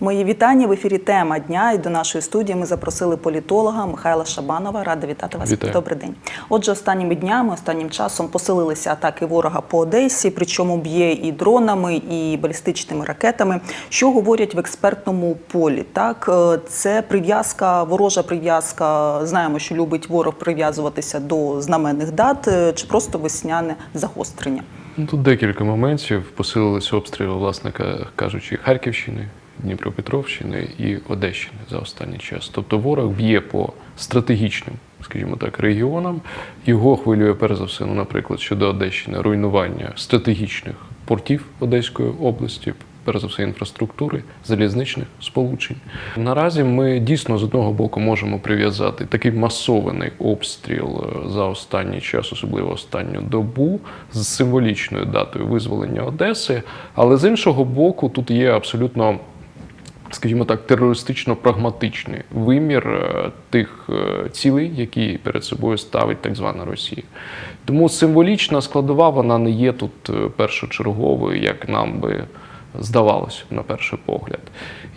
Мої вітання в ефірі Тема дня. І до нашої студії ми запросили політолога Михайла Шабанова. Рада вітати вас. Вітаю. Добрий день. Отже, останніми днями, останнім часом посилилися атаки ворога по Одесі, причому б'є і дронами, і балістичними ракетами. Що говорять в експертному полі? Так, е, це прив'язка, ворожа прив'язка. Знаємо, що любить ворог прив'язуватися до знаменних дат, е, чи просто весняне загострення. Ну, Тут декілька моментів. Посилилися обстріли, власне ка- кажучи, Харківщини, Дніпропетровщини і Одещини за останній час. Тобто ворог б'є по стратегічним, скажімо так, регіонам. Його хвилює перш за все, ну, наприклад, щодо Одещини, руйнування стратегічних портів Одеської області. Перш за все, інфраструктури, залізничних сполучень. Наразі ми дійсно з одного боку можемо прив'язати такий масований обстріл е, за останній час, особливо останню добу, з символічною датою визволення Одеси. Але з іншого боку, тут є абсолютно скажімо так, терористично-прагматичний вимір е, тих е, цілей, які перед собою ставить так звана Росія. Тому символічна складова вона не є тут е, першочерговою, як нам би здавалося на перший погляд.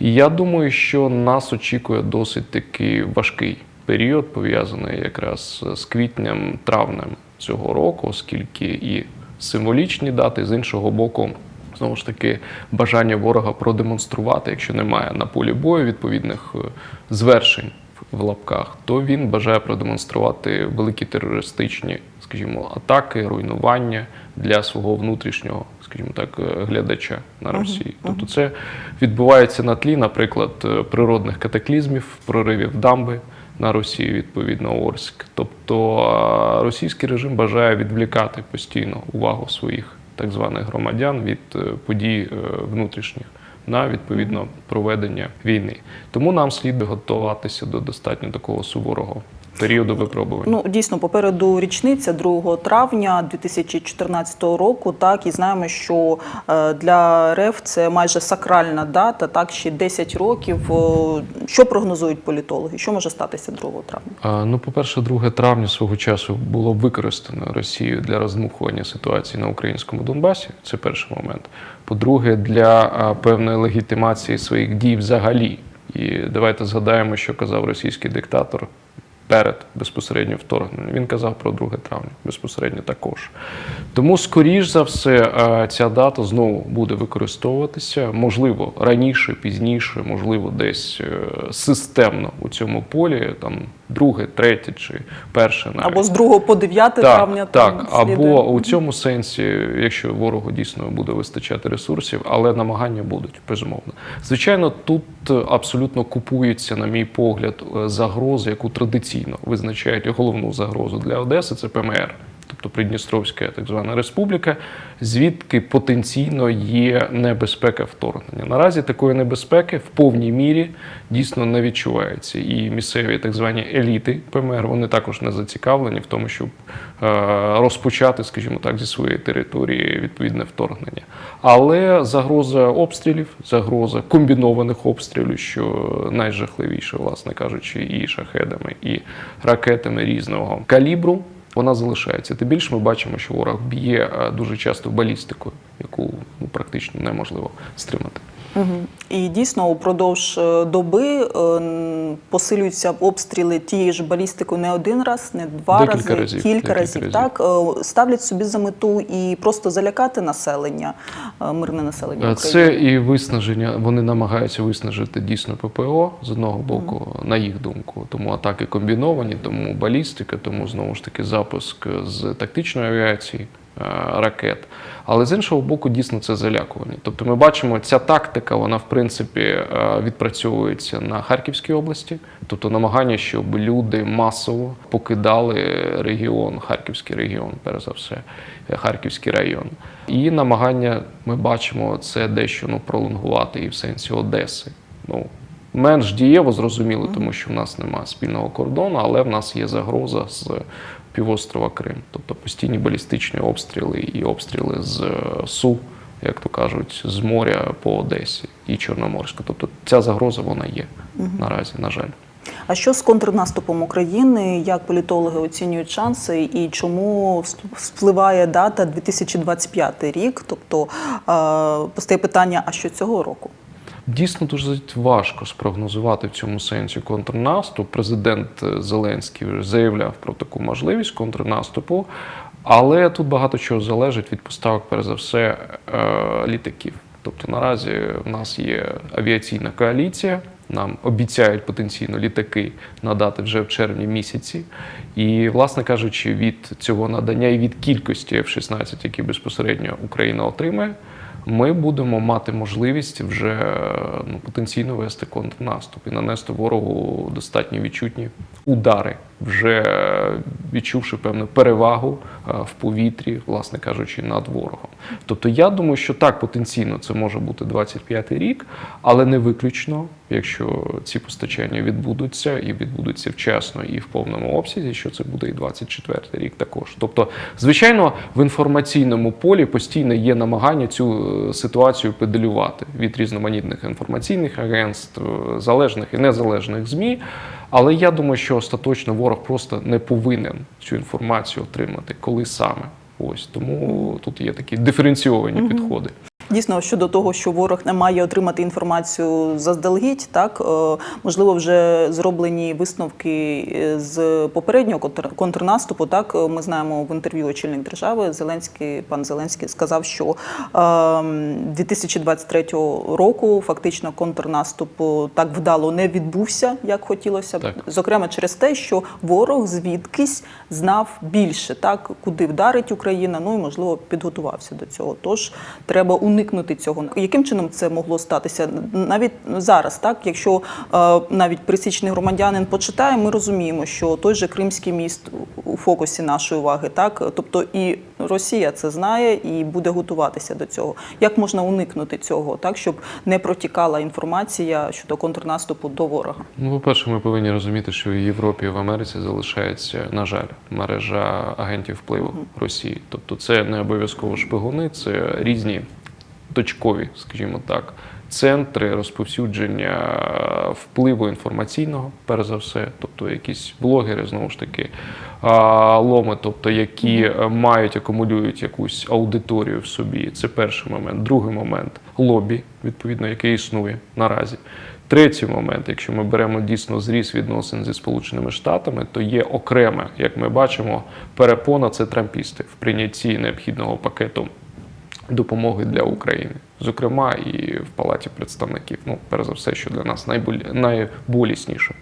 І я думаю, що нас очікує досить таки важкий період, пов'язаний якраз з квітнем, травнем цього року, оскільки і символічні дати з іншого боку. Знову ж таки, бажання ворога продемонструвати, якщо немає на полі бою відповідних е, звершень в лапках, то він бажає продемонструвати великі терористичні, скажімо, атаки, руйнування для свого внутрішнього, скажімо так, е, глядача на Росії. Тобто, це відбувається на тлі, наприклад, е, природних катаклізмів, проривів дамби на Росію, відповідно Орськ. Тобто російський режим бажає відвлікати постійно увагу своїх так званих громадян від е, подій е, внутрішніх на відповідно проведення війни. Тому нам слід готуватися до достатньо такого суворого періоду випробувань. Ну дійсно попереду річниця 2 травня 2014 року. Так і знаємо, що е, для РФ це майже сакральна дата. Так ще 10 років. Е, Що прогнозують політологи? Що може статися 2 травня? А, Ну, по-перше, 2 травня свого часу було використано Росією для роздмухування ситуації на українському Донбасі. Це перший момент. По-друге, для певної легітимації своїх дій взагалі. І давайте згадаємо, що казав російський диктатор перед безпосередньо вторгненням. Він казав про 2 травня безпосередньо також. Тому, скоріш за все, ця дата знову буде використовуватися. Можливо, раніше, пізніше, можливо, десь е, системно у цьому полі, там друге, третє чи перше навіть. Або з 2 по 9 Так, травня так, там або у цьому сенсі, якщо ворогу дійсно буде вистачати ресурсів, але намагання будуть безумовно. Звичайно, тут е, абсолютно купується, на мій погляд, е, загроза, яку традиційно визначають головну загрозу для Одеси, це ПМР. Тобто Придністровська так звана республіка, звідки потенційно є небезпека вторгнення. Наразі такої небезпеки в повній мірі дійсно не відчувається. І місцеві так звані еліти ПМР вони також не зацікавлені в тому, щоб е, розпочати, скажімо так, зі своєї території відповідне вторгнення. Але загроза обстрілів, загроза комбінованих обстрілів, що найжахливіше, власне кажучи, і шахедами, і ракетами різного калібру. Вона залишається. Тим більше ми бачимо, що ворог б'є е, дуже часто балістикою, яку ну, практично неможливо стримати. Мгм. І дійсно упродовж е, доби е, посилюються обстріли тією ж балістикою не один раз, не два Декілька рази, разів, кілька разів. разів. Так е, ставлять собі за мету і просто залякати населення, мирне населення України. Це і виснаження. Вони намагаються виснажити дійсно ППО з одного боку, на їх думку. Тому атаки комбіновані, тому балістика, тому знову ж таки запуск з тактичної авіації. Е, Ракет, але з іншого боку, дійсно це залякування. Тобто, ми бачимо, ця тактика, вона в принципі е, відпрацьовується на Харківській області, тобто намагання, щоб люди масово покидали регіон, Харківський регіон, перш за все, е, Харківський район. І намагання ми бачимо це дещо ну, пролонгувати і в сенсі Одеси. Ну, менш дієво зрозуміло, тому що в нас немає спільного кордону, але в нас є загроза з півострова Крим, тобто постійні балістичні обстріли і обстріли з е, Су, як то кажуть, з моря по Одесі і Чорноморська. Тобто ця загроза вона є наразі, на жаль. А що з контрнаступом України? Як політологи оцінюють шанси і чому впливає дата 2025 рік? Тобто е, постає питання: а що цього року? Дійсно дуже важко спрогнозувати в цьому сенсі контрнаступ. Президент е, Зеленський вже заявляв про таку можливість контрнаступу, але тут багато чого залежить від поставок, перш за все, е, літаків. Тобто наразі в нас є авіаційна коаліція. Нам обіцяють потенційно літаки надати вже в червні місяці. І, власне кажучи, від цього надання і від кількості F-16, які безпосередньо Україна отримає, ми будемо мати можливість вже ну, потенційно вести контрнаступ і нанести ворогу достатньо відчутні удари, вже відчувши певну перевагу е, в повітрі, власне кажучи, над ворогом. Тобто я думаю, що так потенційно це може бути 25-й рік, але не виключно, якщо ці постачання відбудуться і відбудуться вчасно і в повному обсязі, що це буде і 24-й рік також. Тобто, звичайно, в інформаційному полі постійно є намагання цю е, ситуацію педелювати від різноманітних інформаційних агентств, е, залежних і незалежних ЗМІ. Але я думаю, що остаточно ворог просто не повинен цю інформацію отримати, коли саме. Ось тому тут є такі диференційовані підходи. Дійсно, щодо того, що ворог не має отримати інформацію заздалегідь, так е, можливо, вже зроблені висновки е, з попереднього контр- контрнаступу. Так Е, ми знаємо в інтерв'ю очільник держави Зеленський, пан Зеленський сказав, що е, 2023 року фактично контрнаступ так вдало не відбувся, як хотілося б. Так. Зокрема, через те, що ворог звідкись знав більше, так куди вдарить Україна. Ну і можливо підготувався до цього. Тож треба уникнути цього. Яким чином це могло статися? Навіть зараз, так якщо е, навіть пересічний громадянин почитає, ми розуміємо, що той же Кримський міст у фокусі нашої уваги, так тобто і Росія це знає і буде готуватися до цього. Як можна уникнути цього, так щоб не протікала інформація щодо контрнаступу до ворога? Ну, по-перше, ми повинні розуміти, що в Європі в Америці залишається, на жаль, мережа агентів впливу Росії. Тобто, це не обов'язково шпигуни, це різні точкові, скажімо так, центри розповсюдження впливу інформаційного, перш за все, тобто якісь блогери, знову ж таки, ломи, тобто які мають, акумулюють якусь аудиторію в собі. Це перший момент. Другий момент лобі, відповідно, яке існує наразі. Третій момент, якщо ми беремо дійсно зріс відносин зі Сполученими Штатами, то є окреме, як ми бачимо, перепона це трампісти в прийнятті необхідного пакету допомоги для України, зокрема і в Палаті представників. Ну, перш за все, що для нас найболі- найболісніше.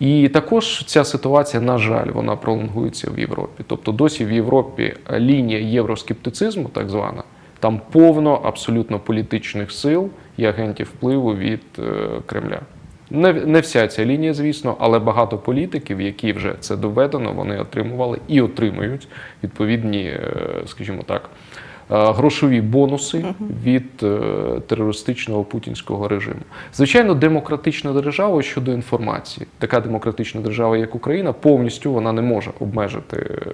І також ця ситуація, на жаль, вона пролонгується в Європі. Тобто досі в Європі лінія євроскептицизму, так звана, там повно абсолютно політичних сил і агентів впливу від е, Кремля. Не, не вся ця лінія, звісно, але багато політиків, які вже це доведено, вони отримували і отримують відповідні, е, скажімо так, грошові бонуси від е, терористичного путінського режиму. Звичайно, демократична держава щодо інформації, така демократична держава, як Україна, повністю вона не може обмежити, е,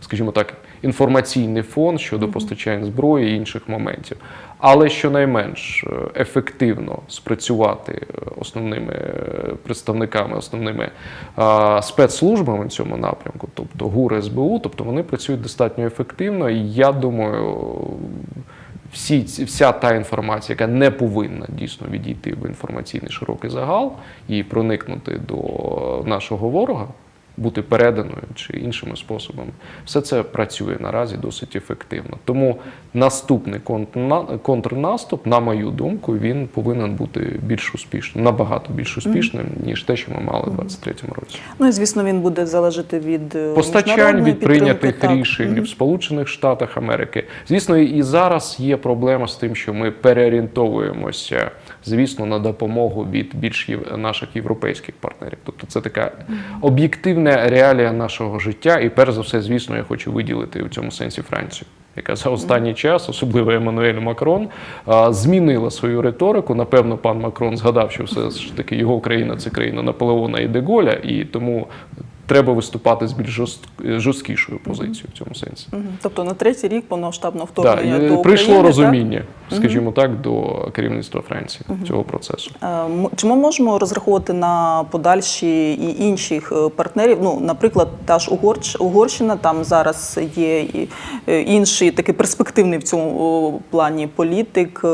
скажімо так, інформаційний фон щодо постачання зброї і інших моментів. Але щонайменш е, ефективно спрацювати е, основними е, представниками, основними е, спецслужбами в цьому напрямку, тобто ГУР СБУ, тобто вони працюють достатньо ефективно. І я думаю, всі, вся та інформація, яка не повинна дійсно відійти в інформаційний широкий загал і проникнути до нашого ворога, бути переданою чи іншими способами, все це працює наразі досить ефективно. Тому наступний контрна- контрнаступ, на мою думку, він повинен бути більш успішним, набагато більш успішним, ніж те, що ми мали в 2023 році. Ну і звісно, він буде залежати від е, Постачань від прийнятих підтримки, так. рішень в Сполучених Штатах Америки. Звісно, і зараз є проблема з тим, що ми переорієнтовуємося, звісно, на допомогу від більш наших європейських партнерів. Тобто це така об'єктивна реалія нашого життя. І перш за все, звісно, я хочу виділити у цьому сенсі Францію. Яка за останній час, особливо Еммануель Макрон, змінила свою риторику. Напевно, пан Макрон згадав, що все ж таки його країна це країна Наполеона і Деголя, і тому треба виступати з більш жорст... жорсткішою позицією в цьому сенсі. Тобто на третій рік повномасштабного вторгнення і до прийшло України, розуміння, скажімо так, до керівництва Франції цього процесу. Так? Е, Чи ми можемо розраховувати на подальші і інших е, партнерів? Ну, наприклад, та ж Угорч... Угорщина, там зараз є і е, інший такий перспективний в цьому плані політик,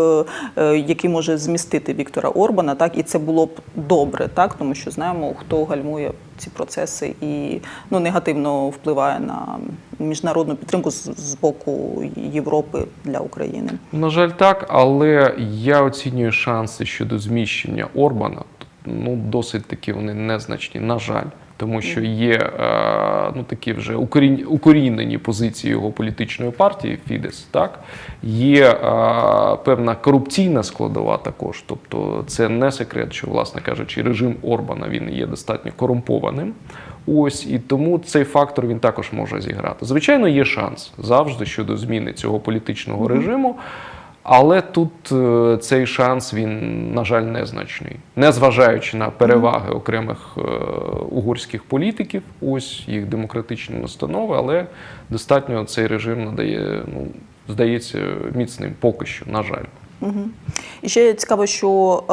який може змістити Віктора Орбана, так і це було б добре, так тому що знаємо, хто гальмує ці процеси і ну негативно впливає на міжнародну підтримку з, з боку Європи для України. На жаль, так, але я оцінюю шанси щодо зміщення Орбана. Ну, досить таки вони незначні, на жаль. Тому що є е, ну, такі вже укорінені позиції його політичної партії Фідес, так є е, певна корупційна складова також. Тобто це не секрет, що, власне кажучи, режим Орбана він є достатньо корумпованим. Ось і тому цей фактор він також може зіграти. Звичайно, є шанс завжди щодо зміни цього політичного режиму. Але тут е, цей шанс він, на жаль, незначний, незважаючи на переваги окремих е, угорських політиків, ось їх демократичні настанови, але достатньо цей режим надає, ну здається, міцним поки що, на жаль. Мгм. І ще цікаво, що е,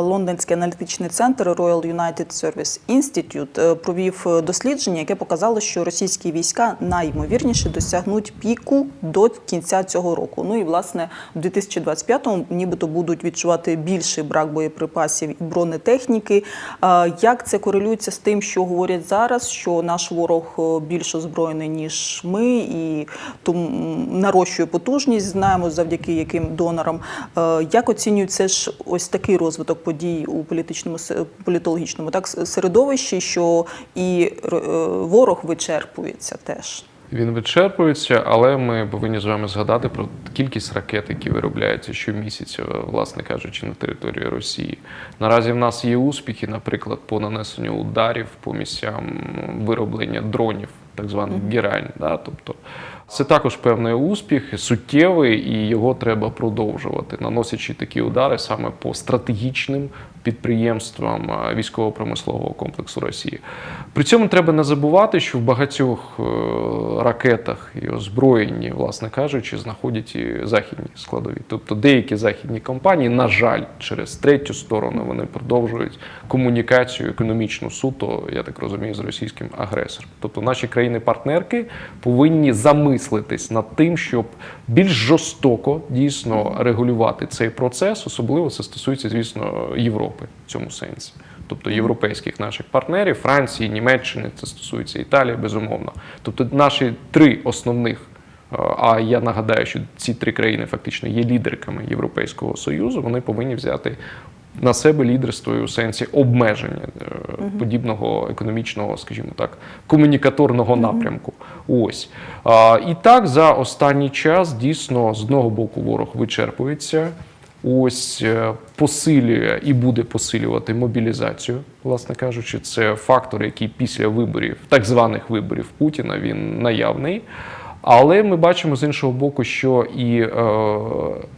лондонський аналітичний центр Royal United Service Institute е, провів е, дослідження, яке показало, що російські війська наймовірніше досягнуть піку до кінця цього року. Ну і власне в 2025-му нібито будуть відчувати більший брак боєприпасів і бронетехніки. Е, як це корелюється з тим, що говорять зараз, що наш ворог е, більш озброєний ніж ми, і тому нарощує потужність, знаємо завдяки яким донорам. Е, Як оцінюється ж ось такий розвиток подій у політичному політологічному так середовищі, що і е, ворог вичерпується теж? Він вичерпується, але ми повинні з вами згадати про кількість ракет, які виробляються щомісяця, власне кажучи, на території Росії. Наразі в нас є успіхи, наприклад, по нанесенню ударів по місцям вироблення дронів, так званих гірань. Да? Тобто це також певний успіх, суттєвий, і його треба продовжувати, наносячи такі удари саме по стратегічним підприємствам військово-промислового комплексу Росії. При цьому треба не забувати, що в багатьох е, ракетах і озброєнні, власне кажучи, знаходять і західні складові. Тобто деякі західні компанії, на жаль, через третю сторону вони продовжують комунікацію економічну суто, я так розумію, з російським агресором. Тобто наші країни-партнерки повинні замислитись над тим, щоб більш жорстоко дійсно регулювати цей процес, особливо це стосується, звісно, Європи в цьому сенсі. Тобто європейських наших партнерів, Франції, Німеччини, це стосується Італії, безумовно. Тобто наші три основних, е, а я нагадаю, що ці три країни фактично є лідерками Європейського Союзу, вони повинні взяти на себе лідерство у сенсі обмеження е, подібного економічного, скажімо так, комунікаторного напрямку. Ось. А, І так за останній час дійсно з одного боку ворог вичерпується. Ось е, посилює і буде посилювати мобілізацію, власне кажучи, це фактор, який після виборів, так званих виборів Путіна, він наявний. Але ми бачимо з іншого боку, що і, е,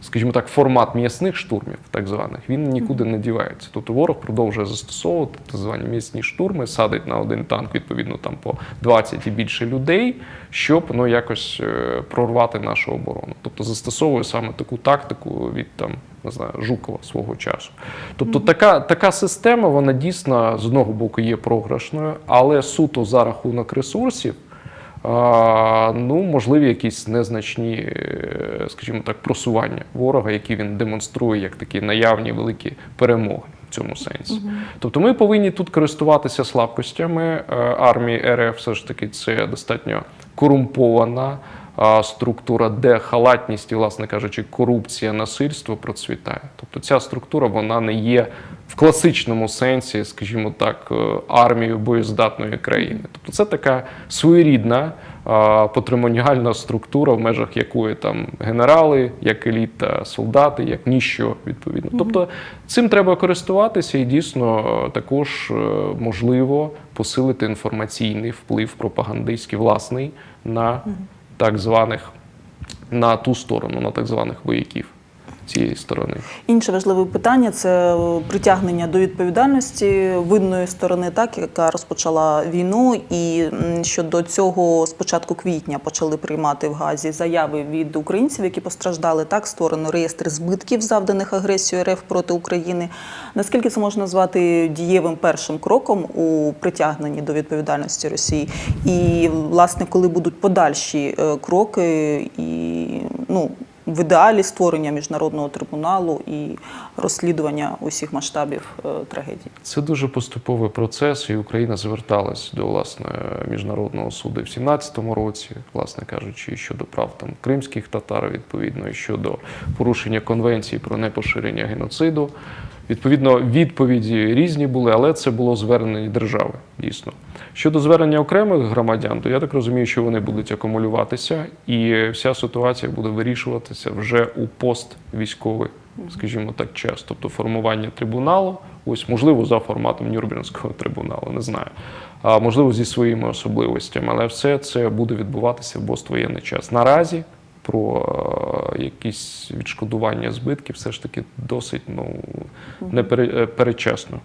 скажімо так, формат м'ясних штурмів, так званих, він нікуди не дівається. Тобто ворог продовжує застосовувати так звані м'ясні штурми, садить на один танк, відповідно, там по 20 і більше людей, щоб ну, якось е, прорвати нашу оборону. Тобто застосовує саме таку тактику від там. Не знаю, Жукова свого часу. Тобто така, така система, вона дійсно з одного боку є програшною, але суто за рахунок ресурсів, ну, можливі якісь незначні, е, скажімо так, просування ворога, які він демонструє як такі наявні великі перемоги в цьому сенсі. Тобто ми повинні тут користуватися слабкостями е, армії РФ, все ж таки, це достатньо корумпована структура, де халатність і, власне кажучи, корупція, насильство процвітає. Тобто ця структура вона не є в класичному сенсі, скажімо так, е, армією боєздатної країни. Тобто це така своєрідна а, патримоніальна структура, в межах якої там генерали, як еліта, солдати, як ніщо відповідно. Тобто цим треба користуватися, і дійсно е, також е, можливо посилити інформаційний вплив пропагандистський власний на так званих на ту сторону, на так званих вояків. Цієї сторони. Інше важливе питання це е, притягнення до відповідальності винної сторони, так яка розпочала війну, і м, що до цього з початку квітня почали приймати в Газі заяви від українців, які постраждали. Так створено реєстр збитків, завданих агресією РФ проти України. Наскільки це можна назвати дієвим першим кроком у притягненні до відповідальності Росії? І власне, коли будуть подальші е, кроки і ну. В ідеалі створення міжнародного трибуналу і розслідування усіх масштабів е, трагедії. Це дуже поступовий процес, і Україна зверталась до власне міжнародного суду в 17-му році, власне кажучи, щодо прав там кримських татар, відповідно, і щодо порушення конвенції про непоширення геноциду. Відповідно, відповіді різні були, але це було звернення держави дійсно. Щодо звернення окремих громадян, то я так розумію, що вони будуть акумулюватися, і вся ситуація буде вирішуватися вже у поствійськовий, скажімо так, час. Тобто формування трибуналу, ось можливо за форматом Нюрнберзького трибуналу, не знаю. А можливо, зі своїми особливостями, але все це буде відбуватися в поствоєнний час. Наразі про е, якісь відшкодування збитків все ж таки досить ну не е,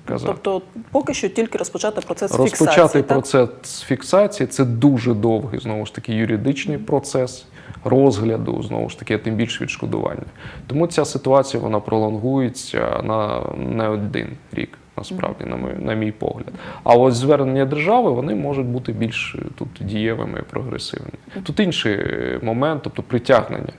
казати. Тобто, поки що тільки розпочати процес Розпочати фіксації. так? процес фіксації це дуже довгий знову ж таки юридичний процес розгляду, знову ж таки, а тим більше відшкодування. Тому ця ситуація вона пролонгується на не один рік. Насправді, на мій, на мій погляд. А ось звернення держави вони можуть бути більш е, тут дієвими і прогресивними. Тут інший е, момент, тобто притягнення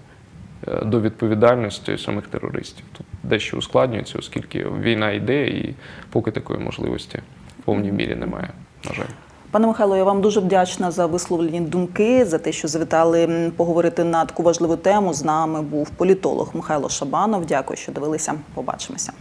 е, до відповідальності самих терористів. Тут дещо ускладнюється, оскільки війна йде, і поки такої можливості в повній мірі немає. На жаль. Пане Михайло, я вам дуже вдячна за висловлені думки, за те, що завітали поговорити на таку важливу тему. З нами був політолог Михайло Шабанов. Дякую, що дивилися. Побачимося.